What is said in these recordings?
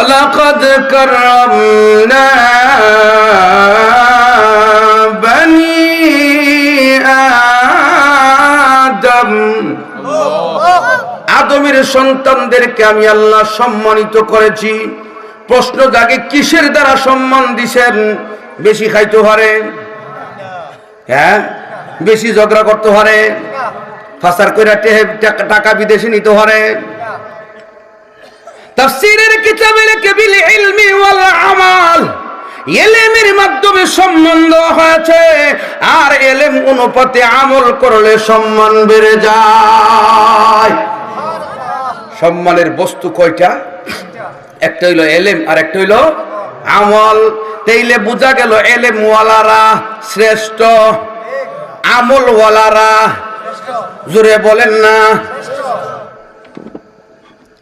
ولقد كرمنا بني آدم আদমের সন্তানদেরকে আমি আল্লাহ সম্মানিত করেছি প্রশ্ন জাগে কিসের দ্বারা সম্মান দিছেন বেশি খাইতে পারে হ্যাঁ বেশি ঝগড়া করতে পারে ফাসার কইরা টেহে- টাকা- টাকা বিদেশে নিতে পারে তাফসীরের কিতাবে লেখে বিল ইলমি ওয়াল আমাল। এলেমের মাধ্যমে দেওয়া হয়েছে, আর এলেম অনুপাতে আমল করলে সম্মান বেড়ে যায়। সম্মানের বস্তু কয়টা? একটা হইল এলেম, আর একটা হইল আমল। তেইলে বোঝা গেল এলেম ওয়ালারা শ্রেষ্ঠ আমল ওয়ালারা জোরে বলেন না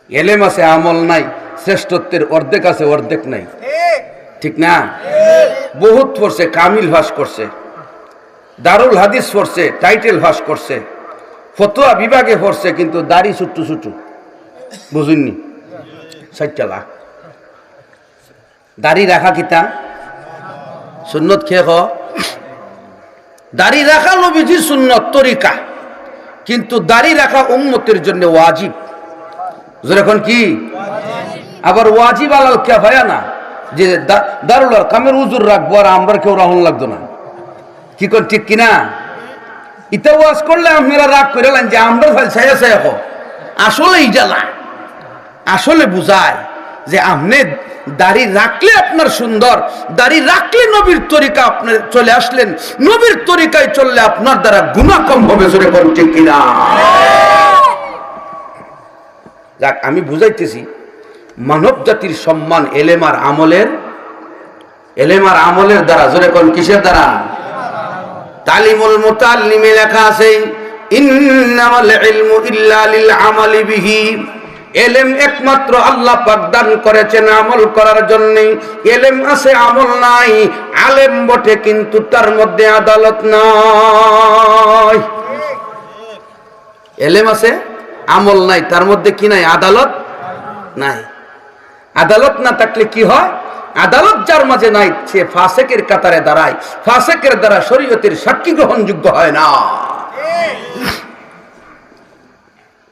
এলেম আছে, আমল নাই, শ্রেষ্ঠত্বের অর্ধেক আছে, অর্ধেক নাই। ঠিক না? বহুত পড়ছে, কামিল ভাস করছে, দারুল হাদিস পড়ছে, টাইটেল ভাস করছে, ফতোয়া বিভাগে পড়ছে, কিন্তু দাড়ি ছুট্টু ছুট্টু বুঝুননি? লাখ। দাড়ি রাখা কিতা? সুন্নত খেয়ে খ দাড়ি রাখা নবীজি সুন্নত তরিকা, কিন্তু দাড়ি রাখা উম্মতের জন্য ওয়াজিব। যখন কি? আবার ওয়াজিব আলাল কে ভাইয়া না? যে দারুল কামের উজুর রাখব আর আমরা কেউ রাহুল লাগতো না। কি কর, ঠিক কিনা? ইতা ওয়াজ করলে আপনারা রাগ করে যে আমরা ছায়া ছায়া হো আসলেই জ্বালা আসলে বুঝায় যে আপনি দাড়ি রাখলে আপনার সুন্দর, দাড়ি রাখলে নবীর তরিকা আপনি চলে আসলেন, নবীর তরিকায় চললে আপনার দ্বারা গুণা কম হবে, জোরে ঠিক কিনা? যাক, আমি বুঝাইতেছি, মানব জাতির সম্মান এলেমার আমলের এলেমার আমলের দ্বারা, জোরে কোন কিসের দ্বারা? তালিমুল মুতাল্লিমে লেখা আছে, ইন্নামাল ইলমু ইল্লা লিল আমালি বিহি। এলেম একমাত্র আল্লাহ পাক দান করেছেন আমল করার জন্য। এলেম আছে, আমল নাই, আলেম বটে, কিন্তু তার মধ্যে আদালত নাই। এলেম আছে? আমল নাই, তার মধ্যে কি নাই? আদালত নাই। আদালত না থাকলে কি হয়? আদালত যার মাঝে নাই, সে ফাসেকের কাতারে দাঁড়ায়। ফাসেকের দ্বারা শরীয়তের সাক্ষী গ্রহণযোগ্য হয় না।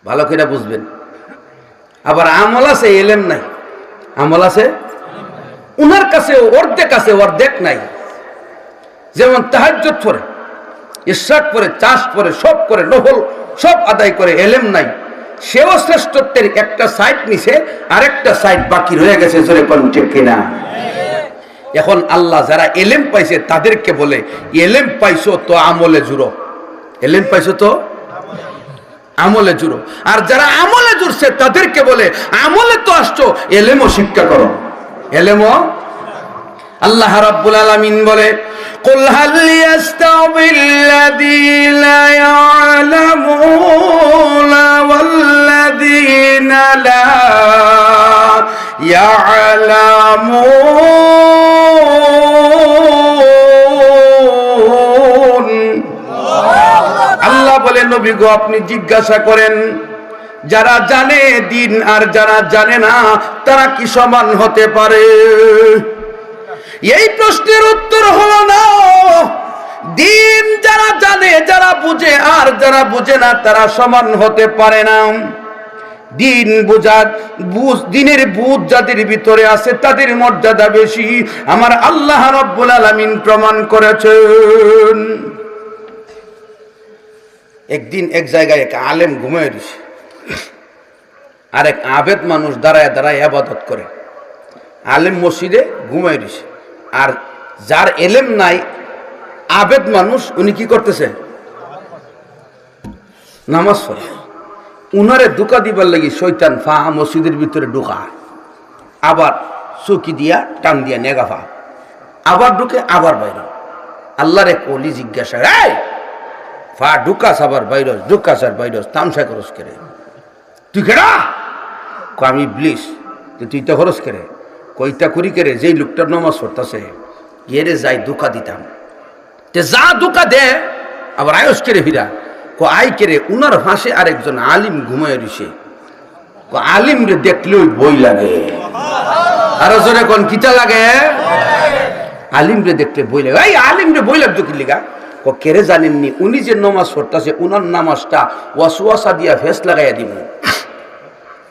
ভালো করে বুঝবেন। আবার আমল আছে, এলেম নাই। আমল আছে? উনার কাছে অর্ধেক আছে, অর্ধেক নাই। যেমন তাহাজ্জত পরে, ইশরাক করে চাষ করে সব করে নহল সব আদায় করে, এলেম নাই। সেও শ্রেষ্ঠত্বের একটা সাইড নিছে আর একটা সাইড বাকি রয়ে গেছে, জোরে কোন ঠিক কিনা? এখন আল্লাহ যারা এলেম পাইছে, তাদেরকে বলে, এলেম পাইছো তো আমলে জুড়ো। এলেম পাইছো তো? আমলে জুড়ো। আর যারা আমলে জুড়ছে, তাদেরকে বলে, আমলে তো আসছো, এলেমও শিক্ষা করো। এলেমও? আল্লাহ রাব্বুল আলামিন বলে, কুল হাল ইয়াস্তাবিল লাযীনা আল্লাহ বলে, নবী গো, আপনি জিজ্ঞাসা করেন, যারা জানে দিন আর যারা জানে না, তারা কি সমান হতে পারে? এই প্রশ্নের উত্তর হলো না। দিন যারা জানে, যারা বুঝে, আর যারা বুঝে না, তারা সমান হতে পারে না। দিন বুঝা বুঝ দিনের বুঝ যাদের ভিতরে আছে, তাদের মর্যাদা বেশি। আমার আল্লাহ রব্বুল আলামিন প্রমাণ করেছেন। একদিন এক জায়গায় এক আলেম ঘুমিয়ে দিছে। আর এক আবেদ মানুষ দাঁড়ায় দাঁড়ায় আবাদত করে। আলেম মসজিদে ঘুমিয়ে দিছে। আর যার এলেম নাই, আবেদ মানুষ, উনি কি করতেছে? নামাজ পড়ে। উনারে দুকা দিবার লাগি শৈতান ফা মসজিদের ভিতরে ঢুকা। আবার চৌকি দিয়া টান দিয়া নেগা ফা। আবার ঢুকে আবার বাইরে। আল্লাহর কলি জিজ্ঞাসা, এই, ফা ঢুকাস আবার বাইরস ঢুকাস আর বাইরস তামসা করস করে? তুই কেডা? আমি ব্লিস তুই তো খরচ করে? কইতা করি করে? যেই লোকটার নমাজ পড়তেছে এরে যাই দুকা দিতাম। তে যা দুকা দে, আবার আয়স করে ফিরা? কো আই কেরে, উনার ফাঁসে আরেকজন আলিম ঘুমায় রইছে। কো আলিম রে দেখলে ওই বই লাগে। আরও জোরে কোন, কিতা লাগে? আলিম রে দেখতে লাগে। এই আলিম রে বই লাগতো কি লিগা? ও কেড়ে জানেননি, উনি যে নমাজ পড়তেছে, উনার নামাজটা ওয়াসওয়াসা দিয়া ফেস লাগাইয়া দিব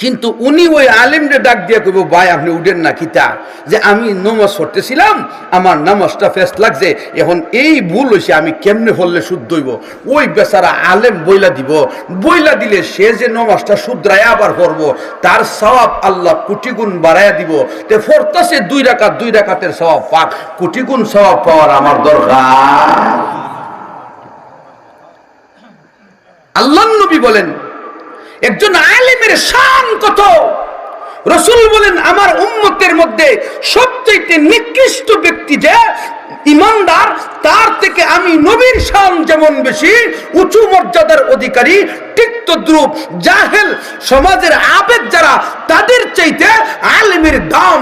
কিন্তু উনি ওই আলিমরে ডাক দিয়ে কইব, ভাই, আপনি উঠেন না কিতা যে, আমি নমাজ পড়তেছিলাম, আমার নামাজটা ফেস লাগছে, এখন এই ভুল হয়েছে আমি কেমনে হলে শুদ্ধ হইব? ওই বেচারা আলেম বইলা দিব, বইলা দিলে সে যে নমাজটা শুদ্রায় আবার পড়ব, তার সওয়াব আল্লাহ কোটি গুণ বাড়াইয়া দিব। তে ফরতাছে দুই রাকাত, দুই রাকাতের সওয়াব পাক, কোটি গুণ সওয়াব পাওয়ার আমার দরকার। আল্লাহ নবী বলেন একজন আলেমের শান কত? রসুল বলেন, আমার উম্মতের মধ্যে সবচেয়ে নিকৃষ্ট ব্যক্তি যে ইমানদার, তার থেকে আমি নবীর শান যেমন বেশি, উঁচু মর্যাদার অধিকারী তিক্ত দ্রুপ জাহেল সমাজের আবেগ যারা, তাদের চাইতে আলেমের দাম